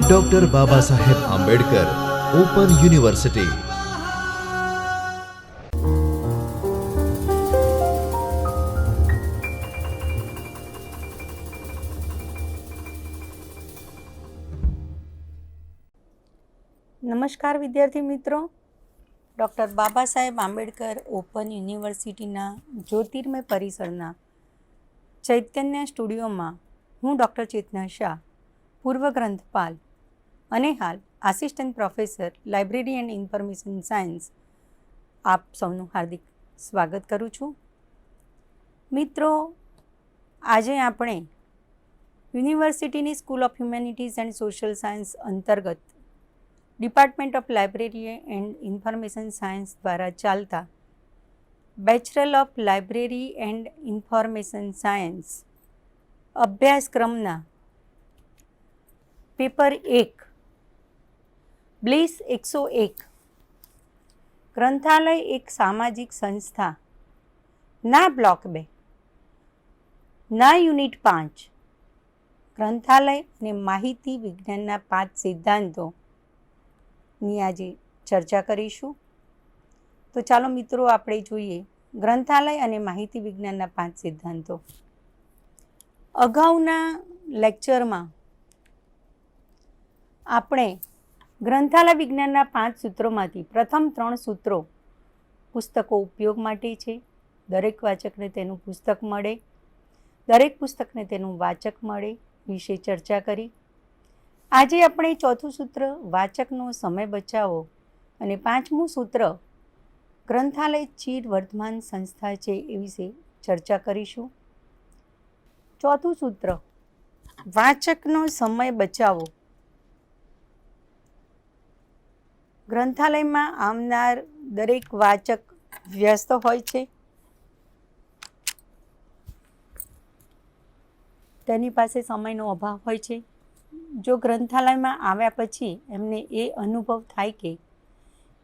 Doctor Baba Saheb Ambedkar open university નમસ્કાર વિદ્યાર્થી મિત્રો. ડૉક્ટર બાબા સાહેબ આંબેડકર ઓપન યુનિવર્સિટીના જ્યોતિર્મય પરિસરના ચૈતન્ય સ્ટુડિયોમાં હું ડૉક્ટર ચેતના શાહ, પૂર્વ ગ્રંથપાલ અને હાલ assistant professor library and information science આપ સૌનું હાર્દિક સ્વાગત કરું છું. મિત્રો, આજે આપણે યુનિવર્સિટીની school of humanities and social science અંતર્ગત department of library and information science દ્વારા ચાલતા bachelor of library and information science અભ્યાસક્રમના પેપર એક, બ્લીસ એકસો એક, ગ્રંથાલય એક સામાજિક સંસ્થા, ના બ્લોક બે, ના યુનિટ પાંચ, ગ્રંથાલય અને માહિતી વિજ્ઞાનના પાંચ સિદ્ધાંતોની આજે ચર્ચા કરીશું. તો ચાલો મિત્રો, આપણે જોઈએ ગ્રંથાલય અને માહિતી વિજ્ઞાનના પાંચ સિદ્ધાંતો. અગાઉના લેક્ચરમાં આપણે ગ્રંથાલય વિજ્ઞાનના પાંચ સૂત્રોમાંથી પ્રથમ ત્રણ સૂત્રો પુસ્તકો ઉપયોગ માટે છે. દરેક વાચકને તેનું પુસ્તક મળે. દરેક પુસ્તકને તેનું વાચક મળે વિશે ચર્ચા કરી. આજે આપણે ચોથું સૂત્ર વાચકનો સમય બચાવો અને પાંચમું સૂત્ર ગ્રંથાલય ચીર વર્તમાન સંસ્થા છે એ વિશે ચર્ચા કરીશું. ચોથું સૂત્ર. વાચકનો સમય બચાવો. ગ્રંથાલયમાં આવનાર દરેક વાચક વ્યસ્ત હોય છે. તેની પાસે સમયનો અભાવ હોય છે. જો ગ્રંથાલયમાં આવ્યા પછી એમને એ અનુભવ થાય કે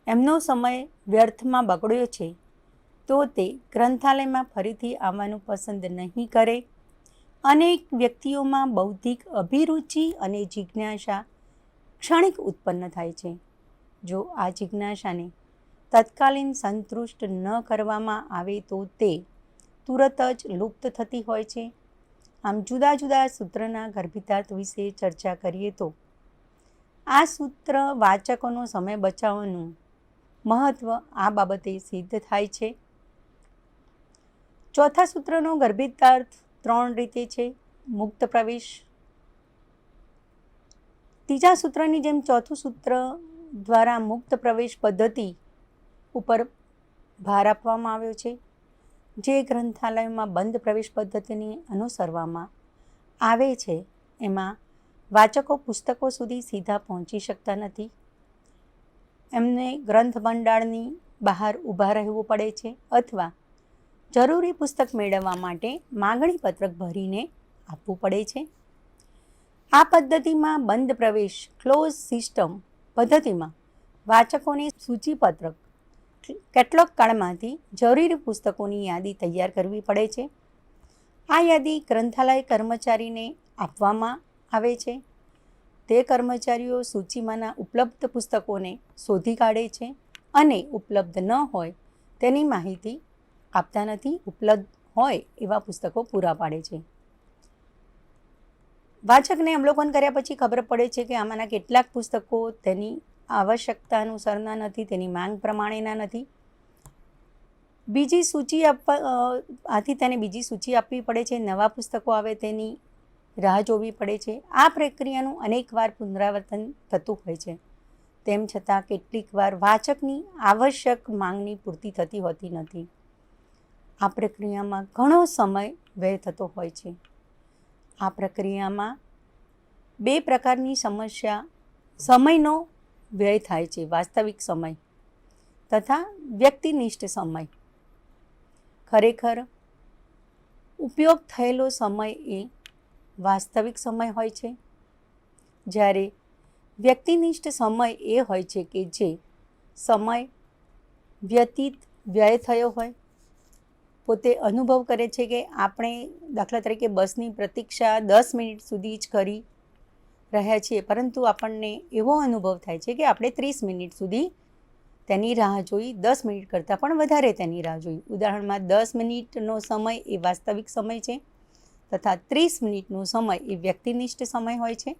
એમનો સમય વ્યર્થમાં બગડ્યો છે, તો તે ગ્રંથાલયમાં ફરીથી આવવાનું પસંદ નહીં કરે. અનેક વ્યક્તિઓમાં બૌદ્ધિક અભિરુચિ અને જિજ્ઞાસા ક્ષણિક ઉત્પન્ન થાય છે. જો આ જિજ્ઞાસાને તત્કાલીન સંતુષ્ટ ન કરવામાં આવે તો તે તુરત જ લુપ્ત થતી હોય છે. આમ જુદા જુદા સૂત્રના ગર્ભિતાર્થ વિશે ચર્ચા કરીએ તો આ સૂત્ર વાચકોનો સમય બચાવવાનું મહત્ત્વ આ બાબતે સિદ્ધ થાય છે. ચોથા સૂત્રનો ગર્ભિતાર્થ ત્રણ રીતે છે. મુક્ત પ્રવેશ. ત્રીજા સૂત્રની જેમ ચોથું સૂત્ર દ્વારા મુક્ત પ્રવેશ પદ્ધતિ ઉપર ભાર આપવામાં આવ્યો છે. જે ગ્રંથાલયમાં બંધ પ્રવેશ પદ્ધતિને અનુસરવામાં આવે છે, એમાં વાચકો પુસ્તકો સુધી સીધા પહોંચી શકતા નથી. એમને ગ્રંથ ભંડાળની બહાર ઊભા રહેવું પડે છે અથવા જરૂરી પુસ્તક મેળવવા માટે માગણી પત્રક ભરીને આપવું પડે છે. આ પદ્ધતિમાં બંધ પ્રવેશ ક્લોઝ સિસ્ટમ પદ્ધતિમાં વાચકોને સૂચિપત્રક કેટલોક કાળમાંથી જરૂરી પુસ્તકોની યાદી તૈયાર કરવી પડે છે. આ યાદી ગ્રંથાલય કર્મચારીને આપવામાં આવે છે. તે કર્મચારીઓ સૂચિમાંના ઉપલબ્ધ પુસ્તકોને શોધી કાઢે છે અને ઉપલબ્ધ ન હોય તેની માહિતી આપતા નથી, ઉપલબ્ધ હોય એવા પુસ્તકો પૂરા પાડે છે. વાચકને અવલોકન કર્યા પછી ખબર પડે છે કે આમાંના કેટલાક પુસ્તકો તેની આવશ્યકતા અનુસારના નથી, તેની માંગ પ્રમાણેના નથી. બીજી સૂચિ આપવા આથી તેને બીજી સૂચિ આપવી પડે છે, નવા પુસ્તકો આવે તેની રાહ જોવી પડે છે. આ પ્રક્રિયાનું અનેકવાર પુનરાવર્તન થતું હોય છે. તેમ છતાં કેટલીક વાર વાચકની આવશ્યક માંગની પૂર્તિ થતી હોતી નથી. આ પ્રક્રિયામાં ઘણો સમય વ્યય થતો હોય છે. આ પ્રક્રિયામાં બે પ્રકારની સમસ્યા, સમયનો વ્યય થાય છે, વાસ્તવિક સમય તથા વ્યક્તિનિષ્ઠ સમય. ખરેખર, ઉપયોગ થયેલો સમય એ વાસ્તવિક સમય હોય છે. જ્યારે વ્યક્તિનિષ્ઠ સમય એ હોય છે કે જે સમય વ્યતીત, વ્યય થયો હોય પોતે અનુભવ કરે છે કે આપણે દાખલા તરીકે બસની પ્રતીક્ષા દસ મિનિટ સુધી જ કરી રહ્યા છીએ, પરંતુ આપણને એવો અનુભવ થાય છે કે આપણે ત્રીસ મિનિટ સુધી તેની રાહ જોઈ, દસ મિનિટ કરતાં પણ વધારે તેની રાહ જોઈ. ઉદાહરણમાં, દસ મિનિટનો સમય એ વાસ્તવિક સમય છે તથા ત્રીસ મિનિટનો સમય એ વ્યક્તિનિષ્ઠ સમય હોય છે.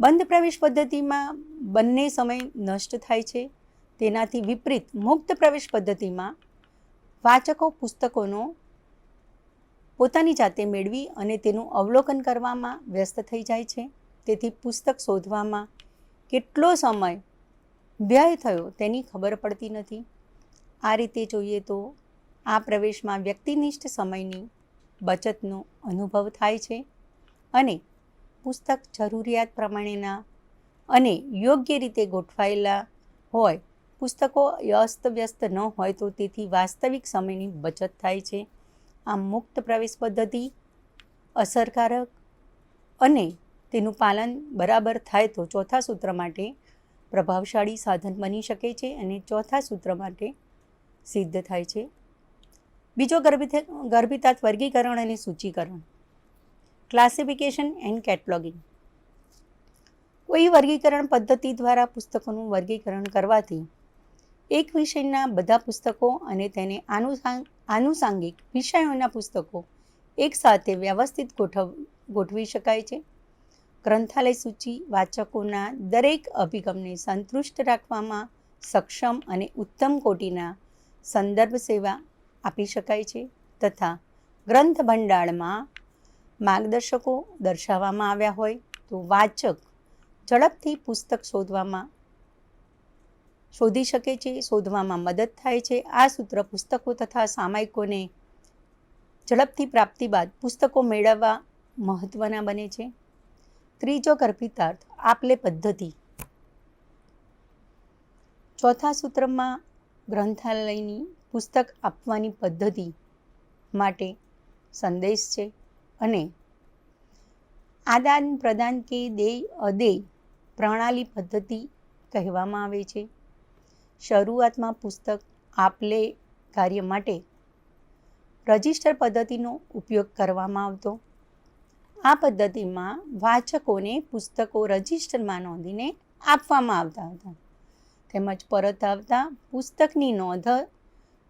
બંધ પ્રવેશ પદ્ધતિમાં બંને સમય નષ્ટ થાય છે. તેનાથી વિપરીત મુક્ત પ્રવેશ પદ્ધતિમાં વાચકો પુસ્તકોનો પોતાની જાતે મેળવી અને તેનું અવલોકન કરવામાં વ્યસ્ત થઈ જાય છે. તેથી પુસ્તક શોધવામાં કેટલો સમય વ્યય થયો તેની ખબર પડતી નથી. આ રીતે જોઈએ તો આ પ્રવેશમાં વ્યક્તિનિષ્ઠ સમયની બચતનો અનુભવ થાય છે અને પુસ્તક જરૂરિયાત પ્રમાણેના અને યોગ્ય રીતે ગોઠવાયેલા હોય પુસ્તકો અસ્તવ્યસ્ત ન હોય તો તેથી વાસ્તવિક સમયની બચત થાય છે. આમ મુક્ત પ્રવેશ પદ્ધતિ અસરકારક અને તેનું પાલન બરાબર થાય તો ચોથા સૂત્ર માટે પ્રભાવશાળી સાધન બની શકે છે અને ચોથા સૂત્ર માટે સિદ્ધ થાય છે. બીજો ગર્ભિત ગર્ભિતાત વર્ગીકરણ અને સૂચિકરણ. ક્લાસિફિકેશન એન્ડ કેટલોગિંગ કોઈ વર્ગીકરણ પદ્ધતિ દ્વારા પુસ્તકોનું વર્ગીકરણ કરવાથી એક વિષયના બધા પુસ્તકો અને તેને આનુષાંગિક વિષયોના પુસ્તકો એકસાથે વ્યવસ્થિત ગોઠવ, ગોઠવી શકાય છે. ગ્રંથાલય સૂચિ વાચકોના દરેક અભિગમને સંતુષ્ટ રાખવામાં સક્ષમ અને ઉત્તમ કોટીના સંદર્ભ સેવા આપી શકાય છે તથા ગ્રંથ ભંડાળમાં માર્ગદર્શકો દર્શાવવામાં આવ્યા હોય તો વાચક ઝડપથી પુસ્તક શોધવામાં શોધી શકે છે, શોધવામાં મદદ થાય છે. આ સૂત્ર પુસ્તકો તથા સામાયિકોને ઝડપથી પ્રાપ્તિ બાદ પુસ્તકો મેળવવા મહત્ત્વના બને છે. ત્રીજો ગર્ભિતાર્થ આપલે પદ્ધતિ. ચોથા સૂત્રમાં ગ્રંથાલયની પુસ્તક આપવાની પદ્ધતિ માટે સંદેશ છે અને આદાન પ્રદાન કે દેય અદેય પ્રણાલી પદ્ધતિ કહેવામાં આવે છે. શરૂઆતમાં પુસ્તક આપલે કાર્ય માટે રજિસ્ટર પદ્ધતિનો ઉપયોગ કરવામાં આવતો. આ પદ્ધતિમાં વાચકોને પુસ્તકો રજિસ્ટરમાં નોંધીને આપવામાં આવતા હતા. તેમજ પરત આવતા પુસ્તકની નોંધ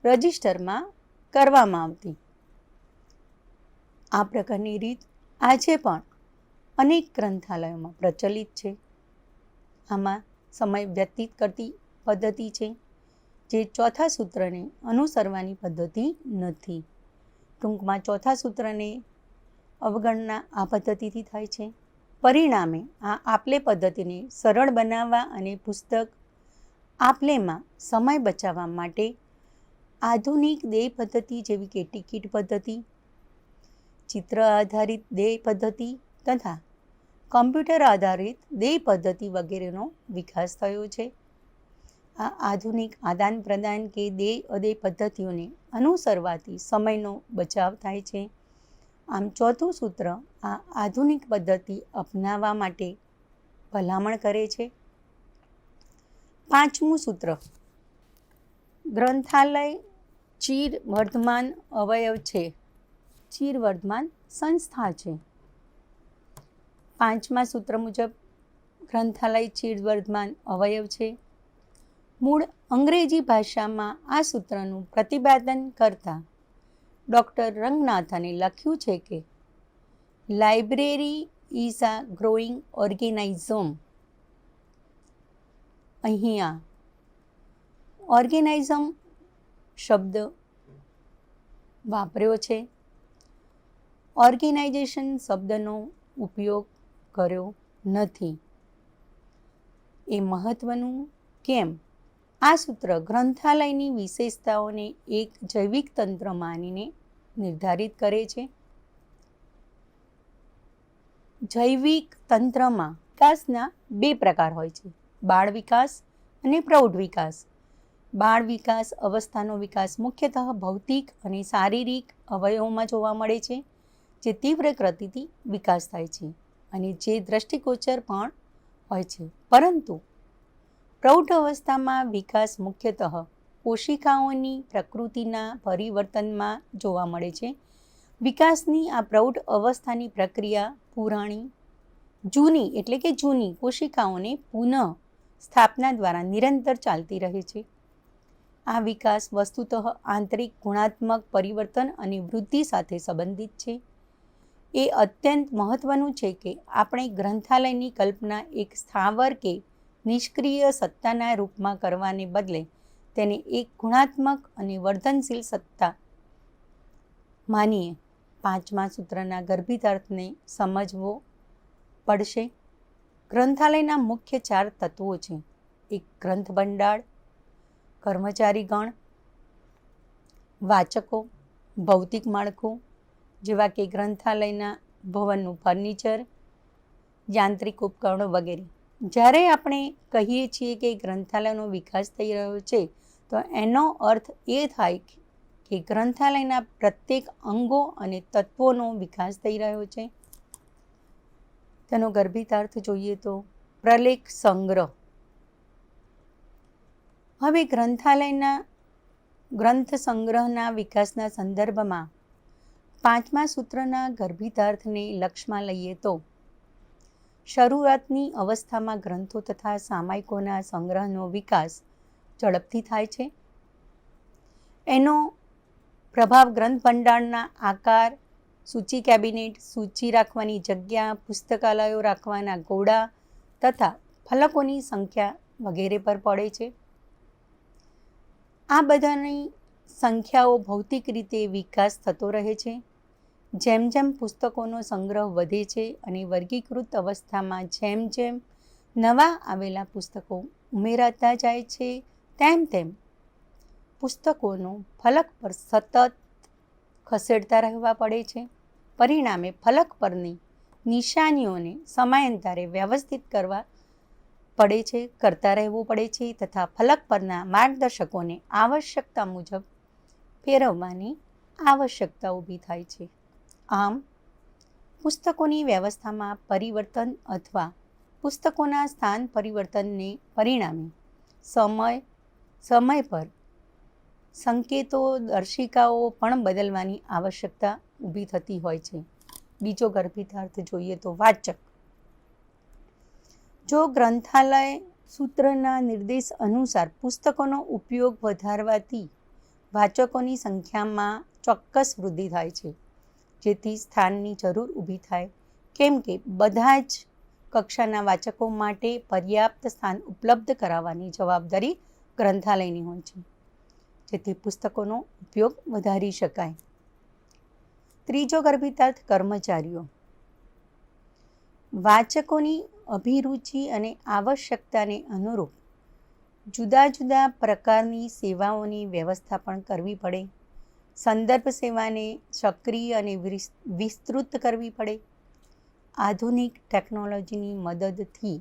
રજિસ્ટરમાં કરવામાં આવતી. આ પ્રકારની રીત આજે પણ અનેક ગ્રંથાલયોમાં પ્રચલિત છે. આમાં સમય વ્યતીત કરતી પદ્ધતિ છે, જે ચોથા સૂત્રને અનુસરવાની પદ્ધતિ નથી. ટૂંકમાં ચોથા સૂત્રને અવગણના આ પદ્ધતિથી થાય છે. પરિણામે આ આપલે પદ્ધતિને સરળ બનાવવા અને પુસ્તક આપલેમાં સમય બચાવવા માટે આધુનિક દેય પદ્ધતિ જેવી કે ટિકિટ પદ્ધતિ, ચિત્ર આધારિત દેય પદ્ધતિ તથા કમ્પ્યુટર આધારિત દેય પદ્ધતિ વગેરેનો વિકાસ થયો છે. આ આધુનિક આદાન પ્રદાન કે દેય અદે પદ્ધતિઓને અનુસરવાથી સમયનો બચાવ થાય છે. આમ ચોથું સૂત્ર આ આધુનિક પદ્ધતિ અપનાવવા માટે ભલામણ કરે છે. પાંચમું સૂત્ર. ગ્રંથાલય ચીર વર્ધમાન અવયવ છે. ચીર વર્ધમાન સંસ્થા છે. પાંચમા સૂત્ર મુજબ ગ્રંથાલય ચીર વર્ધમાન અવયવ છે. મૂળ અંગ્રેજી ભાષામાં આ સૂત્રનું પ્રતિપાદન કરતા ડૉક્ટર રંગનાથને લખ્યું છે કે, library is a growing organism. અહીંયા, ઓર્ગેનાઇઝમ શબ્દ વાપર્યો છે. ઓર્ગેનાઇઝેશન શબ્દનો ઉપયોગ કર્યો નથી. એ મહત્ત્વનું કેમ? આ સૂત્ર ગ્રંથાલયની વિશેષતાઓને એક જૈવિક તંત્ર માનીને નિર્ધારિત કરે છે. જૈવિક તંત્રમાં વિકાસના બે પ્રકાર હોય છે. બાળ વિકાસ અને પ્રૌઢ વિકાસ. બાળ વિકાસ અવસ્થાનો વિકાસ મુખ્યતઃ ભૌતિક અને શારીરિક અવયવોમાં જોવા મળે છે, જે તીવ્ર ગતિથી વિકાસ થાય છે અને જે દ્રષ્ટિગોચર પણ હોય છે. પરંતુ પ્રૌઢ અવસ્થામાં વિકાસ મુખ્યતઃ કોશિકાઓની પ્રકૃતિના પરિવર્તનમાં જોવા મળે છે. વિકાસની આ પ્રૌઢ અવસ્થાની પ્રક્રિયા પુરાણી, જૂની એટલે કે જૂની કોશિકાઓને પુનઃ સ્થાપના દ્વારા નિરંતર ચાલતી રહે છે. આ વિકાસ વસ્તુતઃ આંતરિક ગુણાત્મક પરિવર્તન અને વૃદ્ધિ સાથે સંબંધિત છે. એ અત્યંત મહત્ત્વનું છે કે આપણે ગ્રંથાલયની કલ્પના એક સ્થાવર કે નિષ્ક્રિય સત્તાના રૂપમાં કરવાને બદલે તેને એક ગુણાત્મક અને વર્ધનશીલ સત્તા માનીએ. પાંચમા સૂત્રના ગર્ભિત અર્થને સમજવો પડશે. ગ્રંથાલયના મુખ્ય ચાર તત્વો છે. એક ગ્રંથ ભંડાર કર્મચારીગણ વાચકો, ભૌતિક માળખું, જેવા કે ગ્રંથાલયના ભવનનું ફર્નિચર, યાંત્રિક ઉપકરણો વગેરે. જ્યારે આપણે કહીએ છીએ કે ગ્રંથાલયનો વિકાસ થઈ રહ્યો છે, તો એનો અર્થ એ થાય કે ગ્રંથાલયના પ્રત્યેક અંગો અને તત્વોનો વિકાસ થઈ રહ્યો છે. તેનો ગર્ભિતાર્થ જોઈએ તો પ્રલેખ સંગ્રહ. હવે ગ્રંથાલયના ગ્રંથ સંગ્રહના વિકાસના સંદર્ભમાં પાંચમા સૂત્રના ગર્ભિતાર્થને લક્ષમાં લઈએ તો શરૂઆતની અવસ્થામાં ગ્રંથો તથા સામાયિકોના સંગ્રહનો વિકાસ ઝડપથી થાય છે. એનો પ્રભાવ ગ્રંથ ભંડારના આકાર, સૂચિ કેબિનેટ, સૂચિ રાખવાની જગ્યા, પુસ્તકાલયો રાખવાના ગોળા તથા ફલકોની સંખ્યા વગેરે પર પડે છે. આ બધાની સંખ્યાઓ ભૌતિક રીતે વિકાસ થતો રહે છે. જેમ જેમ પુસ્તકોનો સંગ્રહ વધે છે અને વર્ગીકૃત અવસ્થામાં જેમ જેમ નવા આવેલા પુસ્તકો ઉમેરાતા જાય છે, તેમ તેમ પુસ્તકોનો ફલક પર સતત ખસેડતા રહેવા પડે છે. પરિણામે ફલક પરની નિશાનીઓને સમયાંતરે વ્યવસ્થિત કરવા પડે છે, કરતા રહેવું પડે છે તથા ફલક પરના માર્ગદર્શકોને આવશ્યકતા મુજબ ફેરવવાની આવશ્યકતા ઊભી થાય છે. આમ, પુસ્તકોની વ્યવસ્થામાં પરિવર્તન અથવા પુસ્તકોના સ્થાન પરિવર્તનને પરિણામે સમય સમય પર સંકેતો દર્શિકાઓ પણ બદલવાની આવશ્યકતા ઊભી થતી હોય છે. બીજો ગર્ભિતાર્થ જોઈએ તો વાચક. જો ગ્રંથાલય સૂત્રના નિર્દેશ અનુસાર પુસ્તકોનો ઉપયોગ વધારવાથી વાચકોની સંખ્યામાં ચોક્કસ વૃદ્ધિ થાય છે. જેથી સ્થાનની જરૂર ઊભી થાય. કેમ કે બધા જ કક્ષાના વાચકો માટે પર્યાપ્ત સ્થાન ઉપલબ્ધ કરાવવાની જવાબદારી ગ્રંથાલયની હોય છે, જેથી પુસ્તકોનો ઉપયોગ વધારી શકાય. ત્રીજો ગર્ભિતાર્થ કર્મચારીઓ. વાચકોની અભિરુચિ અને આવશ્યકતાને અનુરૂપ જુદા જુદા પ્રકારની સેવાઓની વ્યવસ્થા પણ કરવી પડે. સંદર્ભ સેવાને સક્રિય અને વિસ્તૃત કરવી પડે. આધુનિક ટેકનોલોજીની મદદથી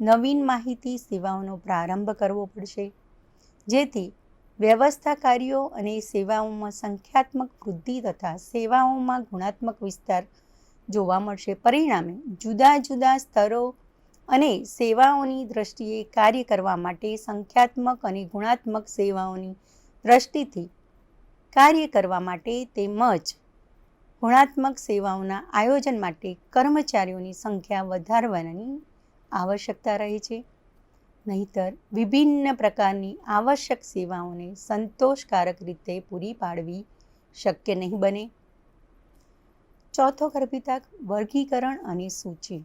નવીન માહિતી સેવાઓનો પ્રારંભ કરવો પડશે. જેથી વ્યવસ્થા કાર્યો અને સેવાઓમાં સંખ્યાત્મક વૃદ્ધિ તથા સેવાઓમાં ગુણાત્મક વિસ્તાર જોવા મળશે. પરિણામે જુદા જુદા સ્તરો અને સેવાઓની દ્રષ્ટિએ કાર્ય કરવા માટે સંખ્યાત્મક અને ગુણાત્મક સેવાઓની દ્રષ્ટિથી કાર્ય કરવા માટે તેમજ ગુણાત્મક સેવાઓના આયોજન માટે કર્મચારીઓની સંખ્યા વધારવાની આવશ્યકતા રહે છે. નહીતર વિભિન્ન પ્રકારની આવશ્યક સેવાઓને સંતોષકારક રીતે પૂરી પાડવી શક્ય નહીં બને. ચોથો ગર્ભિતાક વર્ગીકરણ અને સૂચિ.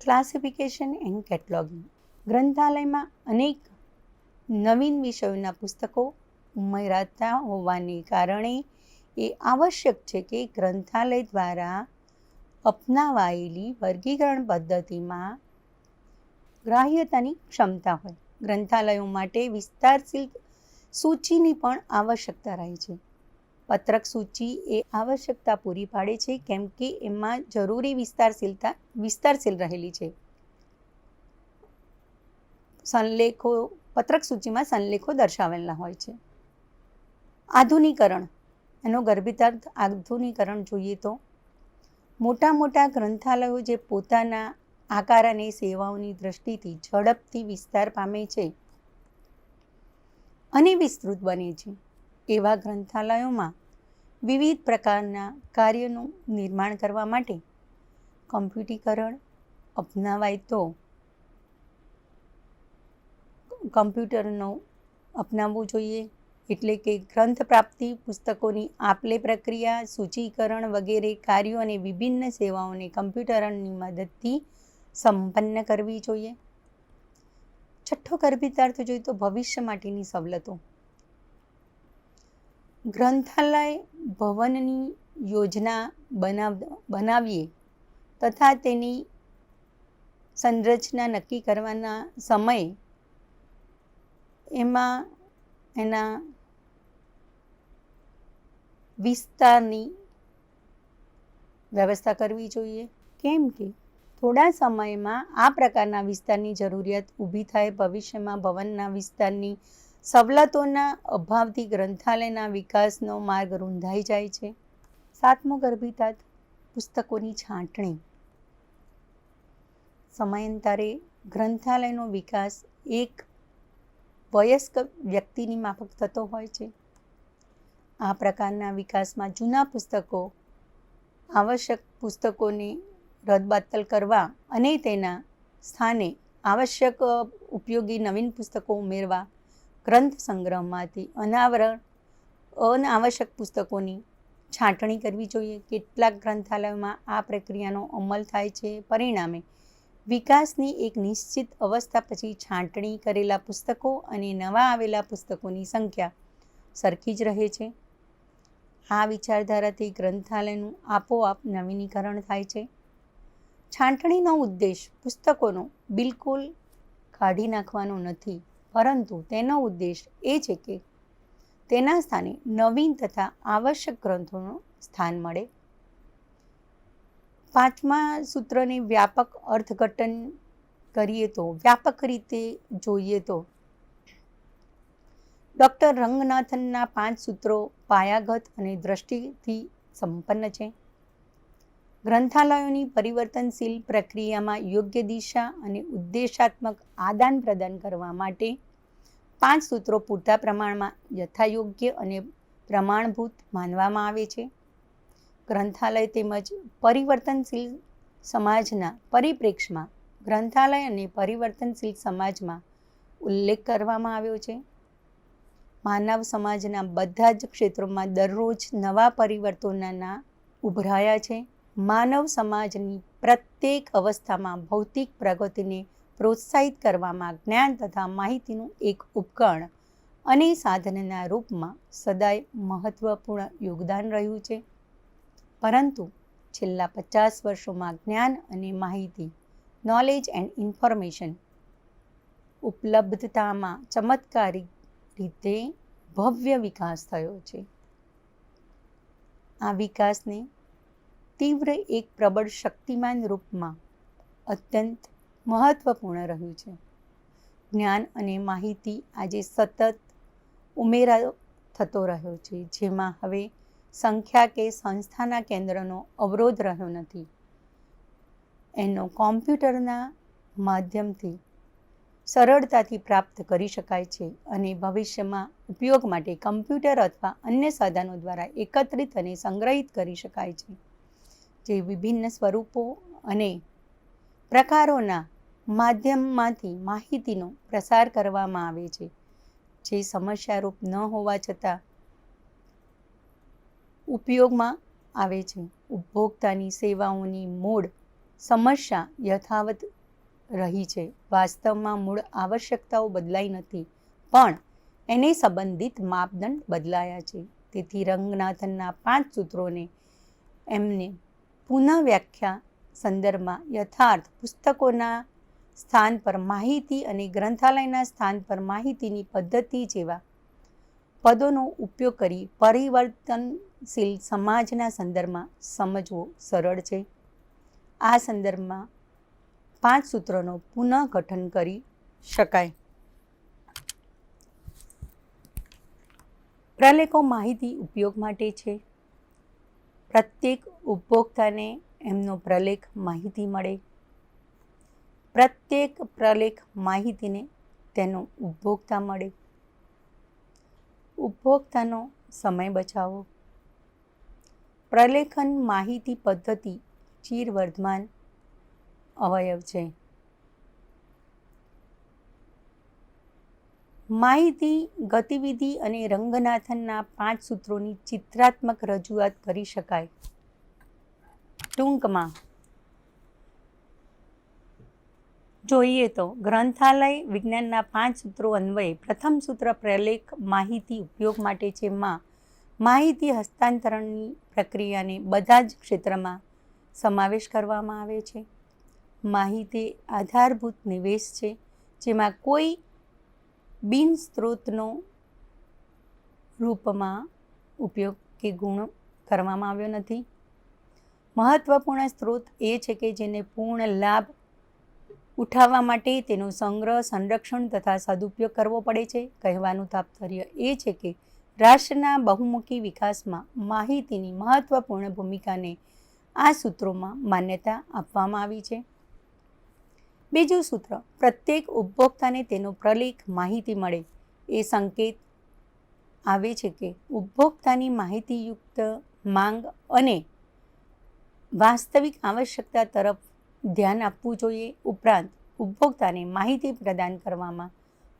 ક્લાસિફિકેશન એન્ડ કેટલોગિંગ ગ્રંથાલયમાં અનેક નવીન વિષયોના પુસ્તકો ઉમેરાતા હોવાને કારણે એ આવશ્યક છે કે ગ્રંથાલય દ્વારા અપનાવાયેલી વર્ગીકરણ પદ્ધતિમાં ગ્રાહ્યતાની ક્ષમતા હોય. ગ્રંથાલયો માટે વિસ્તારશીલ સૂચિની પણ આવશ્યકતા રહે છે. પત્રક સૂચિ એ આવશ્યકતા પૂરી પાડે છે કેમ કે એમાં જરૂરી વિસ્તારશીલતા વિસ્તારશીલ રહેલી છે. સંલેખો પત્રક સૂચિમાં સંલેખો દર્શાવેલા હોય છે. આધુનિકરણ. એનો ગર્ભિતાર્થ આધુનિકરણ જોઈએ તો. મોટા મોટા ગ્રંથાલયો જે પોતાના આકાર અને સેવાઓની દ્રષ્ટિથી ઝડપથી વિસ્તાર પામે છે અને વિસ્તૃત બને છે. એવા ગ્રંથાલયોમાં વિવિધ પ્રકારના કાર્યનું નિર્માણ કરવા માટે કમ્પ્યુટીકરણ, અપનાવાય તો કમ્પ્યુટરનો અપનાવવું જોઈએ. એટલે કે ગ્રંથ પ્રાપ્તિ, પુસ્તકોની આપલે પ્રક્રિયા, સૂચિકરણ વગેરે કાર્યો અને વિભિન્ન સેવાઓને કમ્પ્યુટરની મદદથી સંપન્ન કરવી જોઈએ. છઠ્ઠો ગર્ભિતાર્થ જોઈએ તો ભવિષ્ય માટેની સવલતો. ગ્રંથાલય ભવનની યોજના બનાવ, બનાવીએ તથા તેની સંરચના નક્કી કરવાના સમયે એમાં એના વિસ્તારની વ્યવસ્થા કરવી જોઈએ. કેમ કે થોડા સમયમાં આ પ્રકારના વિસ્તારની જરૂરિયાત ઊભી થાય, ભવિષ્યમાં ભવનના વિસ્તારની સવલતોના અભાવથી ગ્રંથાલયના વિકાસનો માર્ગ રૂંધાઈ જાય છે. સાતમો ગર્ભિતાત પુસ્તકોની છાંટણી. સમયાંતરે ગ્રંથાલયનો વિકાસ એક વયસ્ક વ્યક્તિની માફક થતો હોય છે. આ પ્રકારના વિકાસમાં જૂના પુસ્તકો, આવશ્યક પુસ્તકોને રદબાતલ કરવા અને તેના સ્થાને આવશ્યક ઉપયોગી નવીન પુસ્તકો ઉમેરવા ગ્રંથ સંગ્રહમાંથી અનાવરણ, અનાવશ્યક પુસ્તકોની છાંટણી કરવી જોઈએ. કેટલાક ગ્રંથાલયોમાં આ પ્રક્રિયાનો અમલ થાય છે. પરિણામે વિકાસની એક નિશ્ચિત અવસ્થા પછી છાંટણી કરેલા પુસ્તકો અને નવા આવેલા પુસ્તકોની સંખ્યા સરખી જ રહે છે. આ વિચારધારાથી ગ્રંથાલયનું આપોઆપ નવીનીકરણ થાય છે. છાંટણીનો ઉદ્દેશ પુસ્તકોનો બિલકુલ કાઢી નાખવાનો નથી, પરંતુ તેનો ઉદ્દેશ એ છે કે તેના સ્થાને નવીન તથા આવશ્યક ગ્રંથોનું સ્થાન મળે. પાંચમા સૂત્રને વ્યાપક અર્થઘટન કરીએ તો, વ્યાપક રીતે જોઈએ તો, ડૉક્ટર રંગનાથનના પાંચ સૂત્રો પાયાગત અને દ્રષ્ટિથી સંપન્ન છે. ગ્રંથાલયોની પરિવર્તનશીલ પ્રક્રિયામાં યોગ્ય દિશા અને ઉદ્દેશાત્મક આદાન પ્રદાન કરવા માટે પાંચ સૂત્રો પૂરતા પ્રમાણમાં યથાયોગ્ય અને પ્રમાણભૂત માનવામાં આવે છે. ગ્રંથાલય તેમજ પરિવર્તનશીલ સમાજના પરિપ્રેક્ષમાં ગ્રંથાલય અને પરિવર્તનશીલ સમાજમાં ઉલ્લેખ કરવામાં આવ્યો છે. માનવ સમાજના બધા જ ક્ષેત્રોમાં દરરોજ નવા પરિવર્તનોના ઉભરાયા છે. માનવ સમાજની પ્રત્યેક અવસ્થામાં ભૌતિક પ્રગતિને પ્રોત્સાહિત કરવામાં જ્ઞાન તથા માહિતીનું એક ઉપકરણ અને સાધનના રૂપમાં સદાય મહત્વપૂર્ણ યોગદાન રહ્યું છે. પરંતુ છેલ્લા પચાસ વર્ષોમાં જ્ઞાન અને માહિતી નોલેજ એન્ડ ઇન્ફોર્મેશન ઉપલબ્ધતામાં ચમત્કારિક રીતે ભવ્ય વિકાસ થયો છે. આ વિકાસને તીવ્ર એક પ્રબળ શક્તિમાન રૂપમાં અત્યંત મહત્વપૂર્ણ રહ્યું છે. જ્ઞાન અને માહિતી આજે સતત ઉમેરા થતો રહ્યો છે, જેમાં હવે સંખ્યા કે સંસ્થાના કેન્દ્રનો અવરોધ રહ્યો નથી. એનો કોમ્પ્યુટરના માધ્યમથી સરળતાથી પ્રાપ્ત કરી શકાય છે અને ભવિષ્યમાં ઉપયોગ માટે કમ્પ્યુટર અથવા અન્ય સાધનો દ્વારા એકત્રિત અને સંગ્રહિત કરી શકાય છે. જે વિભિન્ન સ્વરૂપો અને પ્રકારોના માધ્યમમાંથી માહિતીનો પ્રસાર કરવામાં આવે છે. જે સમસ્યારૂપ ન હોવા છતાં ઉપયોગમાં આવે છે. ઉપભોક્તાની સેવાઓની મૂળ સમસ્યા યથાવત રહી છે. વાસ્તવમાં મૂળ આવશ્યકતાઓ બદલાઈ નથી, પણ એને સંબંધિત માપદંડ બદલાયા છે. તેથી રંગનાથનના પાંચ સૂત્રોને એમને પુનઃ વ્યાખ્યા સંદર્ભમાં યથાર્થ પુસ્તકોના સ્થાન પર માહિતી અને ગ્રંથાલયના સ્થાન પર માહિતીની પદ્ધતિ જેવા પદોનો ઉપયોગ કરી પરિવર્તનશીલ સમાજના સંદર્ભમાં સમજવો સરળ છે. આ સંદર્ભમાં પાંચ સૂત્રોનો પુનઃગઠન કરી શકાય. પ્રલેખો માહિતી ઉપયોગ માટે છે. પ્રત્યેક ઉપભોક્તાને એમનો પ્રલેખ માહિતી મળે. પ્રત્યેક પ્રલેખ માહિતીને તેનો ઉપભોક્તા મળે. ઉપભોક્તાનો સમય બચાવો. પ્રલેખન માહિતી પદ્ધતિ ચીરવર્ધમાન અવયવ છે. માહિતી, ગતિવિધિ અને રંગનાથનના પાંચ સૂત્રોની ચિત્રાત્મક રજૂઆત કરી શકાય. ટૂંકમાં જોઈએ તો ગ્રંથાલય વિજ્ઞાનના પાંચ સૂત્રો અન્વયે પ્રથમ સૂત્ર પ્રલેખ માહિતી ઉપયોગ માટે છે માં. માહિતી હસ્તાંતરણની પ્રક્રિયાને બધા જ ક્ષેત્રમાં સમાવેશ કરવામાં આવે છે. માહિતી આધારભૂત નિવેશ છે, જેમાં કોઈ બિન સ્ત્રોતનો રૂપમાં ઉપયોગ કે ગુણ કરવામાં આવ્યો નથી. મહત્વપૂર્ણ સ્ત્રોત એ છે કે જેને પૂર્ણ લાભ ઉઠાવવા માટે તેનો સંગ્રહ, સંરક્ષણ તથા સદુપયોગ કરવો પડે છે. કહેવાનું તાત્પર્ય એ છે કે રાષ્ટ્રના બહુમુખી વિકાસમાં માહિતીની મહત્વપૂર્ણ ભૂમિકાને આ સૂત્રોમાં માન્યતા આપવામાં આવી છે. બીજું સૂત્ર, પ્રત્યેક ઉપભોક્તાને તેનો પ્રલેખ માહિતી મળે. એ સંકેત આવે છે કે ઉપભોક્તાની માહિતીયુક્ત માંગ અને વાસ્તવિક આવશ્યકતા તરફ ધ્યાન આપવું જોઈએ ઉપરાંત ઉપભોક્તાને માહિતી પ્રદાન કરવામાં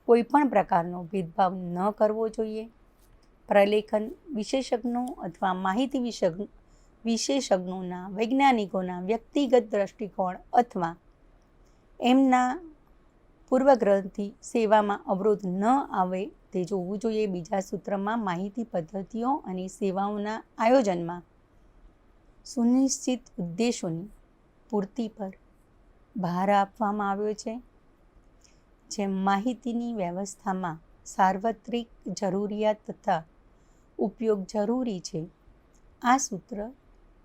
કોઈ પણ પ્રકારનો ભેદભાવ ન કરવો જોઈએ. પ્રલેખન વિશેષજ્ઞો અથવા માહિતી વિશેષ વિશેષજ્ઞોના વૈજ્ઞાનિકોના વ્યક્તિગત દ્રષ્ટિકોણ અથવા એમના પૂર્વગ્રહથી સેવામાં અવરોધ ન આવે તે જોવું જોઈએ. બીજા સૂત્રમાં માહિતી પદ્ધતિઓ અને સેવાઓના આયોજનમાં સુનિશ્ચિત ઉદ્દેશોની પૂર્તિ પર ભાર આપવામાં આવ્યો છે. જેમ માહિતીની વ્યવસ્થામાં સાર્વત્રિક જરૂરિયાત તથા ઉપયોગ જરૂરી છે, આ સૂત્ર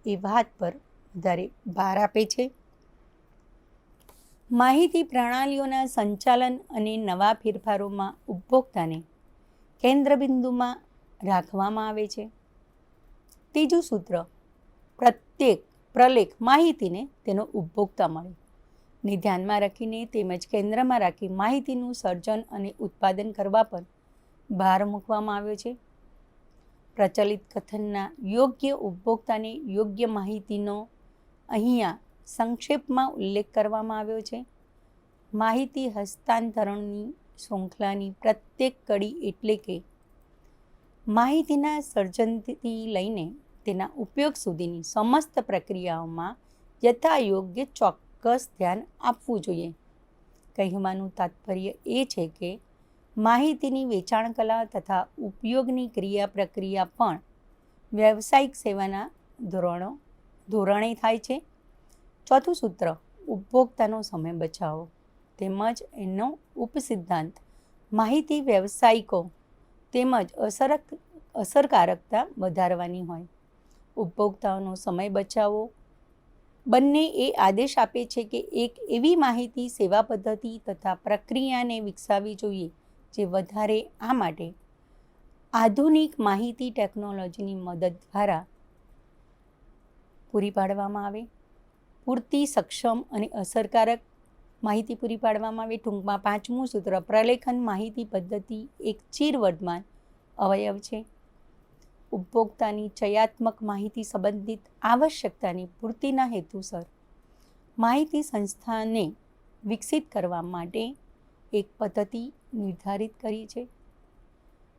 એ વાત પર વધારે ભાર આપે છે. માહિતી પ્રણાલીઓના સંચાલન અને નવા ફેરફારોમાં ઉપભોક્તાને કેન્દ્રબિંદુમાં રાખવામાં આવે છે. ત્રીજું સૂત્ર, પ્રત્યેક પ્રલેખ માહિતીને તેનો ઉપભોક્તા મળે ને ધ્યાનમાં રાખીને તેમજ કેન્દ્રમાં રાખી માહિતીનું સર્જન અને ઉત્પાદન કરવા પર ભાર મૂકવામાં આવ્યો છે. પ્રચલિત કથનના યોગ્ય ઉપભોક્તાને યોગ્ય માહિતીનો અહીંયા સંક્ષેપમાં ઉલ્લેખ કરવામાં આવ્યો છે. માહિતી હસ્તાંતરણની શૃંખલાની પ્રત્યેક કડી એટલે કે માહિતીના સર્જનથી લઈને તેના ઉપયોગ સુધીની સમસ્ત પ્રક્રિયાઓમાં યથાયોગ્ય ચોક્કસ ધ્યાન આપવું જોઈએ. કહેવાનું તાત્પર્ય એ છે કે માહિતીની વેચાણ કલા તથા ઉપયોગની ક્રિયા પ્રક્રિયા પણ વ્યવસાયિક સેવાના ધોરણો, ધોરણે થાય છે. ચોથું સૂત્ર, ઉપભોક્તાનો સમય બચાવો. તેમજ એનો ઉપસિદ્ધાંત, માહિતી વ્યવસાયિકો તેમજ અસરક, અસરકારકતા વધારવાની હોય. ઉપભોક્તાઓનો સમય બચાવો. બંને એ આદેશ આપે છે કે એક એવી માહિતી, સેવા પદ્ધતિ તથા પ્રક્રિયાને વિકસાવવી જોઈએ જે વધારે આ માટે આધુનિક માહિતી ટેકનોલોજીની મદદ દ્વારા પૂરી પાડવામાં આવે. પૂરતી સક્ષમ અને અસરકારક માહિતી પૂરી પાડવામાં આવે. ટૂંકમાં પાંચમું સૂત્ર, પ્રલેખન માહિતી પદ્ધતિ એક ચીરવર્ધમાન અવયવ છે. ઉપભોક્તાની ચયાત્મક માહિતી સંબંધિત આવશ્યકતાની પૂર્તિના હેતુસર માહિતી સંસ્થાને વિકસિત કરવા માટે એક પદ્ધતિ નિર્ધારિત કરી છે.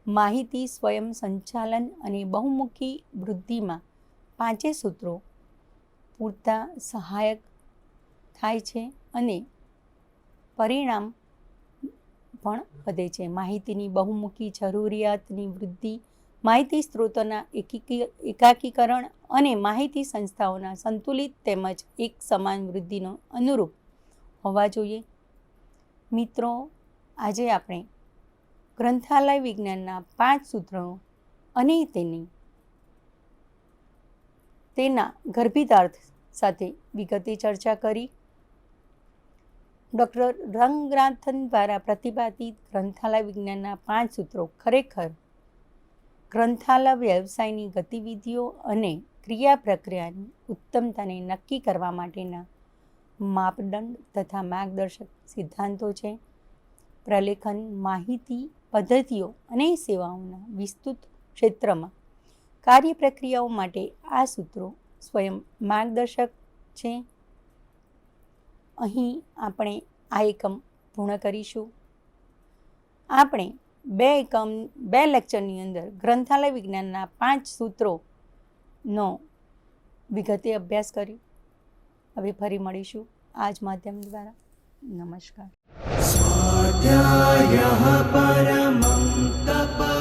માહિતી સ્વયં સંચાલન અને બહુમુખી વૃદ્ધિમાં પાંચે સૂત્રો પૂરતા સહાયક થાય છે અને પરિણામ પણ વધે છે. માહિતીની બહુમુખી જરૂરિયાતની વૃદ્ધિ માહિતી સ્ત્રોતોના એકીકી, એકાકીકરણ અને માહિતી સંસ્થાઓના સંતુલિત તેમજ એક સમાન વૃદ્ધિનો અનુરૂપ હોવા જોઈએ. મિત્રો, આજે આપણે ગ્રંથાલય વિજ્ઞાનના પાંચ સૂત્રો અને તેની, તેના ગર્ભિતાર્થ સાથે વિગતે ચર્ચા કરી. ડૉક્ટર રંગનાથન દ્વારા પ્રતિપાદિત ગ્રંથાલય વિજ્ઞાનના પાંચ સૂત્રો ખરેખર ગ્રંથાલય વ્યવસાયની ગતિવિધિઓ અને ક્રિયા પ્રક્રિયાની ઉત્તમતાને નક્કી કરવા માટેના માપદંડ તથા માર્ગદર્શક સિદ્ધાંતો છે. પ્રલેખન, માહિતી, પદ્ધતિઓ અને સેવાઓના વિસ્તૃત ક્ષેત્રમાં કાર્ય પ્રક્રિયાઓ માટે આ સૂત્રો સ્વયં માર્ગદર્શક છે. અહીં આપણે આ એકમ પૂર્ણ કરીશું. આપણે બે એકમ બે લેક્ચરની અંદર ગ્રંથાલય વિજ્ઞાનના પાંચ સૂત્રોનો વિગતે અભ્યાસ કર્યો. હવે ફરી મળીશું આ જ માધ્યમ દ્વારા. નમસ્કાર. સ્વાધ્યાય પરમં તપા